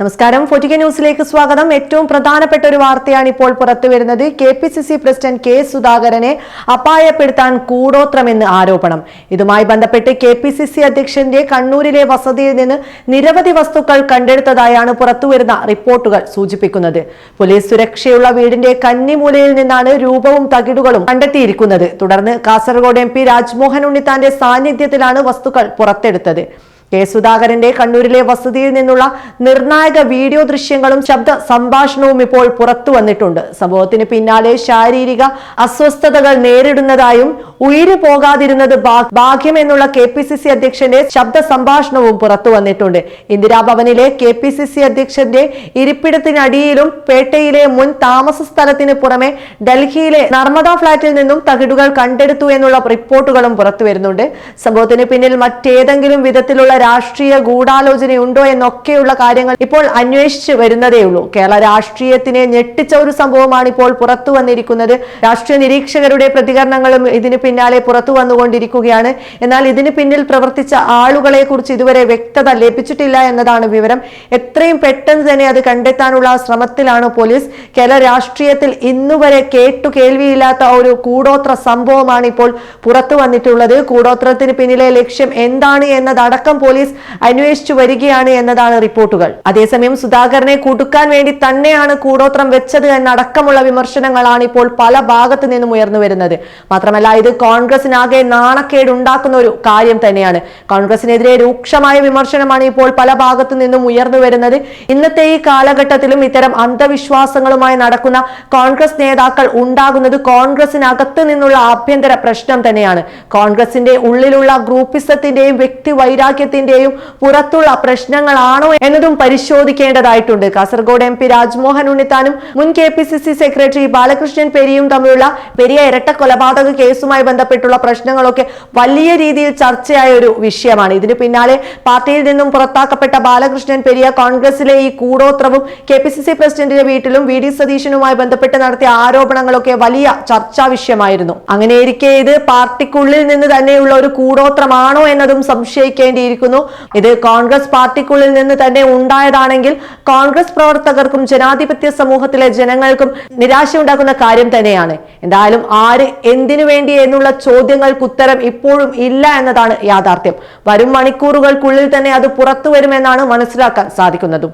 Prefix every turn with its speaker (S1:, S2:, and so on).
S1: നമസ്കാരം. ഫോർട്ടിക ന്യൂസിലേക്ക് സ്വാഗതം. ഏറ്റവും പ്രധാനപ്പെട്ട ഒരു വാർത്തയാണ് ഇപ്പോൾ പുറത്തുവരുന്നത് K P C C president K സുധാകരനെ അപായപ്പെടുത്താൻ കൂടോത്രമെന്ന് ആരോപണം. ഇതുമായി ബന്ധപ്പെട്ട് കെ പി സി സി അധ്യക്ഷന്റെ കണ്ണൂരിലെ വസതിയിൽ നിന്ന് നിരവധി വസ്തുക്കൾ കണ്ടെടുത്തതായാണ് പുറത്തുവരുന്ന റിപ്പോർട്ടുകൾ സൂചിപ്പിക്കുന്നത്. പോലീസ് സുരക്ഷയുള്ള വീടിന്റെ കന്നിമൂലയിൽ നിന്നാണ് രൂപവും തകിടുകളും കണ്ടെത്തിയിരിക്കുന്നത്. തുടർന്ന് കാസർഗോഡ് എം പി രാജ്മോഹൻ ഉണ്ണിത്താന്റെ സാന്നിധ്യത്തിലാണ് വസ്തുക്കൾ പുറത്തെടുത്തത്. കെ സുധാകരന്റെ കണ്ണൂരിലെ വസതിയിൽ നിന്നുള്ള നിർണായക വീഡിയോ ദൃശ്യങ്ങളും ശബ്ദ സംഭാഷണവും ഇപ്പോൾ പുറത്തു വന്നിട്ടുണ്ട്. സംഭവത്തിന് പിന്നാലെ ശാരീരിക അസ്വസ്ഥതകൾ നേരിടുന്നതായും ഉയിര് പോകാതിരുന്നത് ഭാഗ്യമെന്നുള്ള കെ പി സി സി അധ്യക്ഷന്റെ ശബ്ദ സംഭാഷണവും പുറത്തു വന്നിട്ടുണ്ട്. ഇന്ദിരാഭവനിലെ കെ പി സി സി അധ്യക്ഷന്റെ ഇരിപ്പിടത്തിനടിയിലും പേട്ടയിലെ മുൻ താമസ സ്ഥലത്തിന് പുറമെ ഡൽഹിയിലെ നർമ്മദ ഫ്ളാറ്റിൽ നിന്നും തകിടുകൾ കണ്ടെടുത്തു എന്നുള്ള റിപ്പോർട്ടുകളും പുറത്തു വരുന്നുണ്ട്. സംഭവത്തിന് പിന്നിൽ മറ്റേതെങ്കിലും വിധത്തിലുള്ള രാഷ്ട്രീയ ഗൂഢാലോചനയുണ്ടോ എന്നൊക്കെയുള്ള കാര്യങ്ങൾ ഇപ്പോൾ അന്വേഷിച്ചു വരുന്നതേ ഉള്ളൂ. കേരള രാഷ്ട്രീയത്തിനെ ഞെട്ടിച്ച ഒരു സംഭവമാണ് ഇപ്പോൾ പുറത്തു വന്നിരിക്കുന്നത്. രാഷ്ട്രീയ നിരീക്ഷകരുടെ പ്രതികരണങ്ങളും ഇതിന് പിന്നാലെ പുറത്തു വന്നുകൊണ്ടിരിക്കുകയാണ്. എന്നാൽ ഇതിന് പിന്നിൽ പ്രവർത്തിച്ച ആളുകളെ കുറിച്ച് ഇതുവരെ വ്യക്തത ലഭിച്ചിട്ടില്ല എന്നതാണ് വിവരം. എത്രയും പെട്ടെന്ന് തന്നെ അത് കണ്ടെത്താനുള്ള ശ്രമത്തിലാണ് പോലീസ്. കേരള രാഷ്ട്രീയത്തിൽ ഇന്നുവരെ കേട്ടു കേൾവിയില്ലാത്ത ഒരു കൂടോത്ര സംഭവമാണ് ഇപ്പോൾ പുറത്തു വന്നിട്ടുള്ളത്. കൂടോത്രത്തിന് പിന്നിലെ ലക്ഷ്യം എന്താണ് എന്നതടക്കം പോലീസ് അന്വേഷിച്ചു വരികയാണ് എന്നതാണ് റിപ്പോർട്ടുകൾ. അതേസമയം സുധാകരനെ കുടുക്കാൻ വേണ്ടി തന്നെയാണ് കൂടോത്രം വെച്ചത് എന്നടക്കമുള്ള വിമർശനങ്ങളാണ് ഇപ്പോൾ പല ഭാഗത്തു നിന്നും ഉയർന്നു വരുന്നത്. മാത്രമല്ല ഇത് കോൺഗ്രസിനാകെ നാണക്കേട് ഉണ്ടാക്കുന്ന ഒരു കാര്യം തന്നെയാണ്. കോൺഗ്രസിനെതിരെ രൂക്ഷമായ വിമർശനമാണ് ഇപ്പോൾ പല ഭാഗത്തു നിന്നും ഉയർന്നു വരുന്നത്. ഇന്നത്തെ ഈ കാലഘട്ടത്തിലും ഇത്തരം അന്ധവിശ്വാസങ്ങളുമായി നടക്കുന്ന കോൺഗ്രസ് നേതാക്കൾ ഉണ്ടാകുന്നത് കോൺഗ്രസിനകത്ത് നിന്നുള്ള ആഭ്യന്തര പ്രശ്നം തന്നെയാണ്. കോൺഗ്രസിന്റെ ഉള്ളിലുള്ള ഗ്രൂപ്പിസത്തിന്റെയും വ്യക്തി പുറത്തുള്ള പ്രശ്നങ്ങളാണോ എന്നതും പരിശോധിക്കേണ്ടതായിട്ടുണ്ട്. കാസർഗോഡ് എം പി രാജ്മോഹൻ ഉണ്ണിത്താനും മുൻ K P C C secretary Balakrishnan പെരിയും തമ്മിലുള്ള പെരിയ ഇരട്ട കൊലപാതക കേസുമായി ബന്ധപ്പെട്ടുള്ള പ്രശ്നങ്ങളൊക്കെ വലിയ രീതിയിൽ ചർച്ചയായ ഒരു വിഷയമാണ്. ഇതിന് പിന്നാലെ പാർട്ടിയിൽ നിന്നും പുറത്താക്കപ്പെട്ട ബാലകൃഷ്ണൻ പെരിയ കോൺഗ്രസിലെ ഈ കൂടോത്രവും കെ പി സി സി പ്രസിഡന്റിന്റെ വീട്ടിലും വി ഡി സതീശനുമായി ബന്ധപ്പെട്ട് നടത്തിയ ആരോപണങ്ങളൊക്കെ വലിയ ചർച്ചാ വിഷയമായിരുന്നു. അങ്ങനെയിരിക്കെ ഇത് പാർട്ടിക്കുള്ളിൽ നിന്ന് തന്നെയുള്ള ഒരു കൂടോത്രമാണോ എന്നതും സംശയിക്കേണ്ടിയിരിക്കുന്നു. ഇത് കോൺഗ്രസ് പാർട്ടിക്കുള്ളിൽ നിന്ന് തന്നെ ഉണ്ടായതാണെങ്കിൽ കോൺഗ്രസ് പ്രവർത്തകർക്കും ജനാധിപത്യ സമൂഹത്തിലെ ജനങ്ങൾക്കും നിരാശയുണ്ടാക്കുന്ന കാര്യം തന്നെയാണ്. എന്തായാലും ആര് എന്തിനു വേണ്ടി എന്നുള്ള ചോദ്യങ്ങൾക്ക് ഉത്തരം ഇപ്പോഴും ഇല്ല എന്നതാണ് യാഥാർത്ഥ്യം. വരും മണിക്കൂറുകൾക്കുള്ളിൽ തന്നെ അത് പുറത്തു വരുമെന്നാണ് മനസ്സിലാക്കാൻ സാധിക്കുന്നതും.